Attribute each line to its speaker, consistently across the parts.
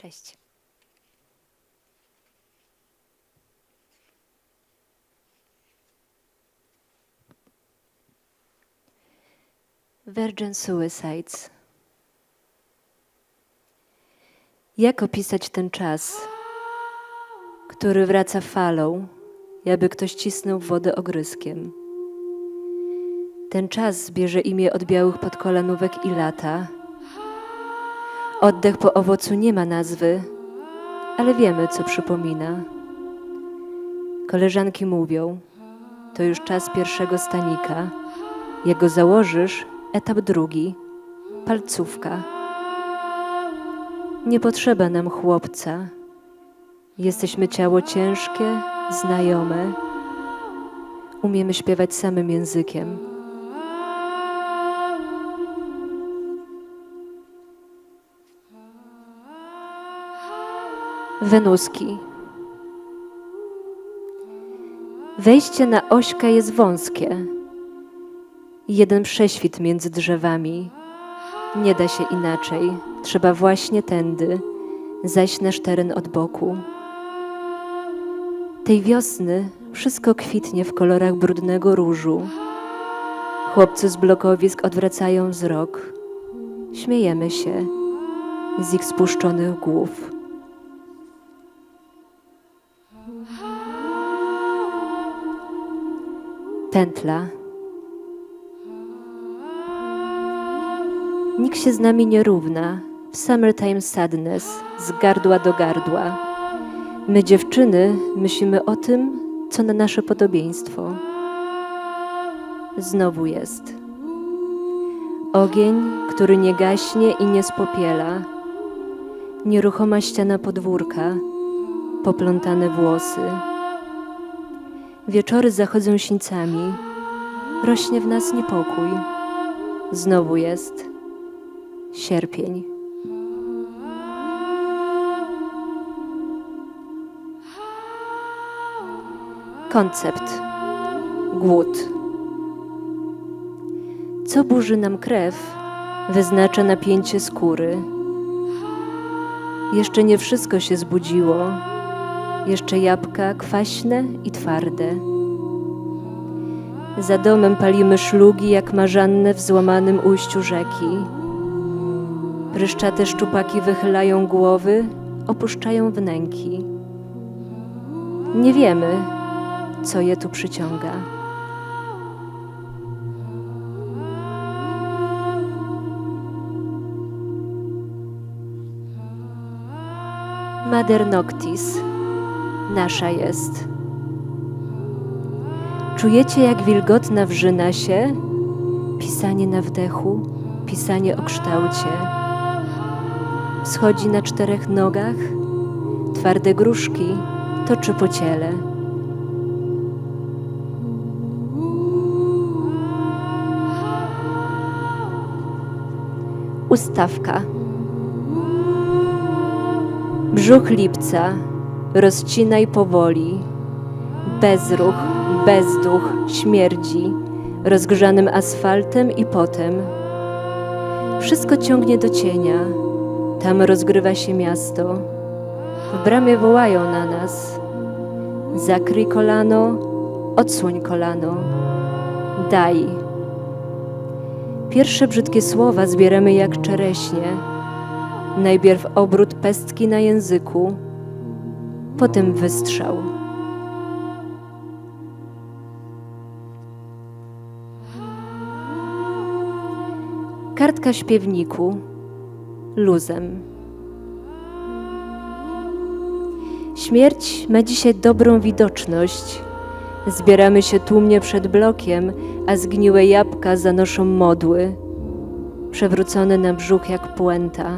Speaker 1: Cześć. Virgin Suicides. Jak opisać ten czas, który wraca falą, jakby ktoś cisnął wodę ogryskiem? Ten czas bierze imię od białych podkolanówek i lata. Oddech po owocu nie ma nazwy, ale wiemy, co przypomina. Koleżanki mówią, to już czas pierwszego stanika. Jak go założysz, etap drugi, palcówka. Nie potrzeba nam chłopca. Jesteśmy ciało ciężkie, znajome. Umiemy śpiewać samym językiem. Wenuski. Wejście na ośkę jest wąskie. Jeden prześwit między drzewami. Nie da się inaczej. Trzeba właśnie tędy, zaś nasz teren od boku. Tej wiosny wszystko kwitnie w kolorach brudnego różu. Chłopcy z blokowisk odwracają wzrok. Śmiejemy się z ich spuszczonych głów. Pętla. Nikt się z nami nie równa. W summertime sadness, z gardła do gardła. My, dziewczyny, myślimy o tym, co na nasze podobieństwo. Znowu jest. Ogień, który nie gaśnie i nie spopiela. Nieruchoma ściana podwórka, poplątane włosy. Wieczory zachodzą sińcami. Rośnie w nas niepokój. Znowu jest sierpień. Koncept. Głód. Co burzy nam krew, wyznacza napięcie skóry. Jeszcze nie wszystko się zbudziło, jeszcze jabłka kwaśne i twarde. Za domem palimy szlugi jak marzanne w złamanym ujściu rzeki. Pryszczate szczupaki wychylają głowy, opuszczają wnęki. Nie wiemy, co je tu przyciąga. Mater Noctis nasza jest. Czujecie, jak wilgotna wrzyna się? Pisanie na wdechu, pisanie o kształcie. Schodzi na czterech nogach, twarde gruszki toczy po ciele. Ustawka. Brzuch lipca rozcinaj powoli. Bezruch, bezduch śmierdzi rozgrzanym asfaltem i potem. Wszystko ciągnie do cienia. Tam rozgrywa się miasto. W bramie wołają na nas. Zakryj kolano, odsłoń kolano. Daj. Pierwsze brzydkie słowa zbieramy jak czereśnie. Najpierw obrót pestki na języku, potem wystrzał. Kartka śpiewniku luzem. Śmierć ma dzisiaj dobrą widoczność. Zbieramy się tłumnie przed blokiem, a zgniłe jabłka zanoszą modły, przewrócone na brzuch jak puenta.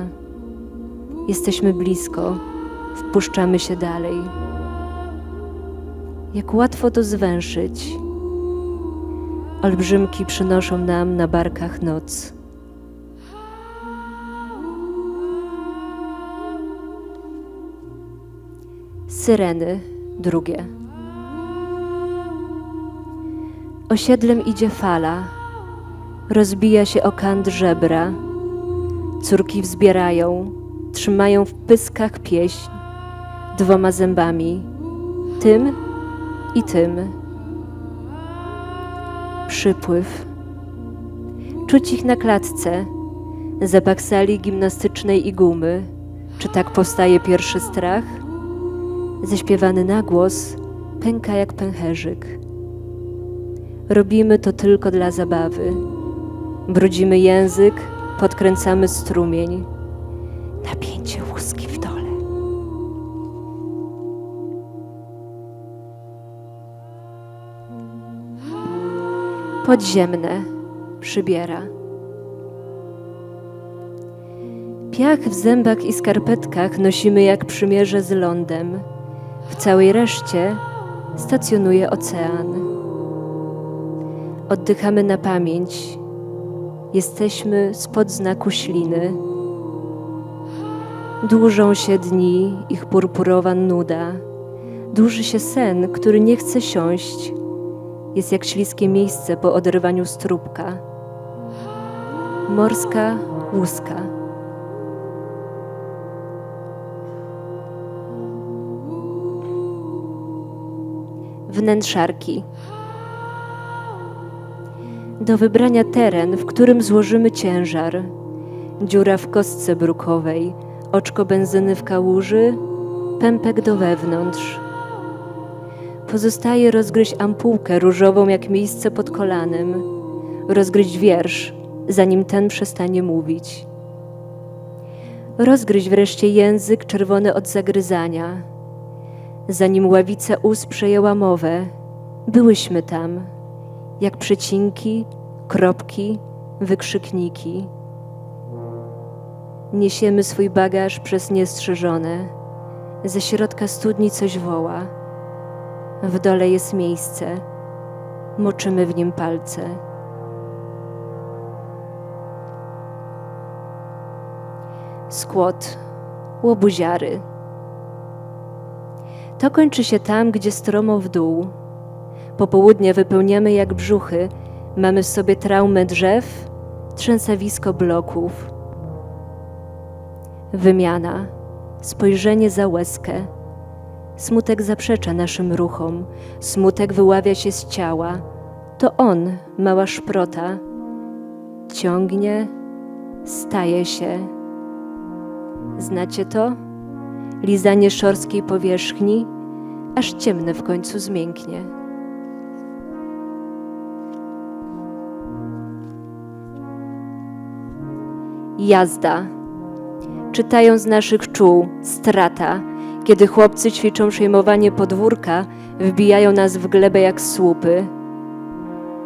Speaker 1: Jesteśmy blisko, wpuszczamy się dalej. Jak łatwo to zwęszyć. Olbrzymki przynoszą nam na barkach noc. Syreny drugie. Osiedlem idzie fala, rozbija się o kant żebra. Córki wzbierają, trzymają w pyskach pieśń dwoma zębami, tym i tym. Przypływ. Czuć ich na klatce, zapach sali gimnastycznej i gumy. Czy tak powstaje pierwszy strach? Ześpiewany na głos, pęka jak pęcherzyk. Robimy to tylko dla zabawy. Brudzimy język, podkręcamy strumień. Napięcie łuski Podziemne przybiera. Piach w zębach i skarpetkach nosimy jak przymierze z lądem. W całej reszcie stacjonuje ocean. Oddychamy na pamięć. Jesteśmy spod znaku śliny. Dłużą się dni, ich purpurowa nuda. Dłuży się sen, który nie chce siąść. Jest jak śliskie miejsce po oderwaniu strubka. Morska łuska. Wnętrzarki. Do wybrania teren, w którym złożymy ciężar. Dziura w kostce brukowej, oczko benzyny w kałuży, pępek do wewnątrz. Pozostaje rozgryźć ampułkę różową jak miejsce pod kolanem, rozgryźć wiersz, zanim ten przestanie mówić. Rozgryźć wreszcie język czerwony od zagryzania. Zanim ławica ust przejęła mowę, byłyśmy tam, jak przecinki, kropki, wykrzykniki. Niesiemy swój bagaż przez niestrzeżone. Ze środka studni coś woła. W dole jest miejsce. Moczymy w nim palce. Skłot, łobuziary. To kończy się tam, gdzie stromo w dół. Popołudnie wypełniamy jak brzuchy, mamy w sobie traumę drzew, trzęsawisko bloków. Wymiana, spojrzenie za łezkę. Smutek zaprzecza naszym ruchom, smutek wyławia się z ciała. To on, mała szprota, ciągnie, staje się. Znacie to? Lizanie szorstkiej powierzchni, aż ciemne w końcu zmięknie. Jazda. Czytają z naszych czuł strata, kiedy chłopcy ćwiczą przejmowanie podwórka, wbijają nas w glebę jak słupy.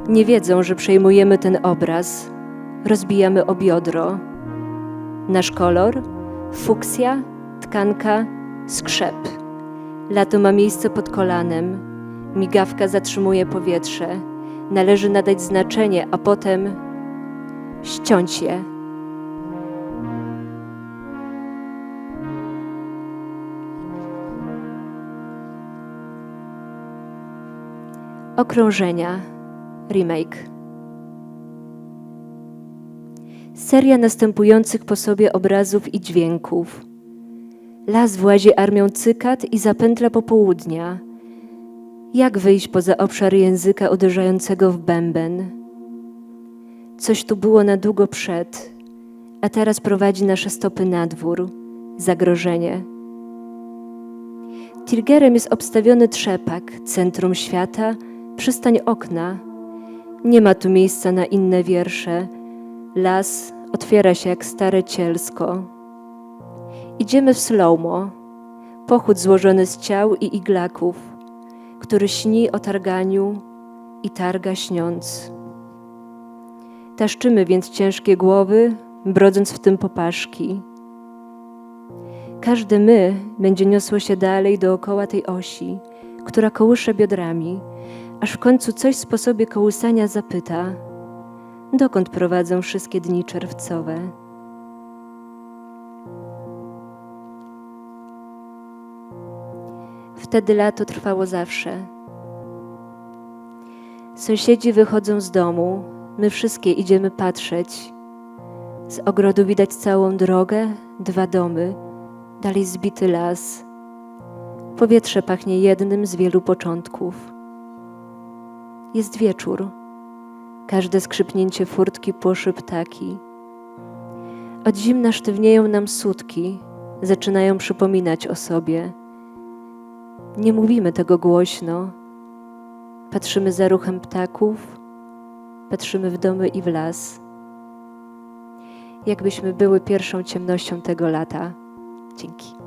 Speaker 1: Nie wiedzą, że przejmujemy ten obraz, rozbijamy o biodro. Nasz kolor? Fuksja, tkanka, skrzep. Lato ma miejsce pod kolanem, migawka zatrzymuje powietrze. Należy nadać znaczenie, a potem ściąć je. Okrążenia remake. Seria następujących po sobie obrazów i dźwięków. Las włazi armią cykat i zapętla popołudnia. Jak wyjść poza obszar języka uderzającego w bęben? Coś tu było na długo przed, a teraz prowadzi nasze stopy na dwór. Zagrożenie. Tirgerem jest obstawiony trzepak, centrum świata, przystań okna. Nie ma tu miejsca na inne wiersze. Las otwiera się jak stare cielsko. Idziemy w slowmo, pochód złożony z ciał i iglaków, który śni o targaniu i targa śniąc. Taszczymy więc ciężkie głowy, brodząc w tym popaszki. Każde my będzie niosło się dalej dookoła tej osi, która kołysze biodrami, aż w końcu coś sposobie kołysania zapyta, dokąd prowadzą wszystkie dni czerwcowe. Wtedy lato trwało zawsze. Sąsiedzi wychodzą z domu, my wszystkie idziemy patrzeć. Z ogrodu widać całą drogę, dwa domy, dalej zbity las. Powietrze pachnie jednym z wielu początków. Jest wieczór. Każde skrzypnięcie furtki płoszy ptaki. Od zimna sztywnieją nam sutki, zaczynają przypominać o sobie. Nie mówimy tego głośno. Patrzymy za ruchem ptaków, patrzymy w domy i w las. Jakbyśmy były pierwszą ciemnością tego lata. Dzięki.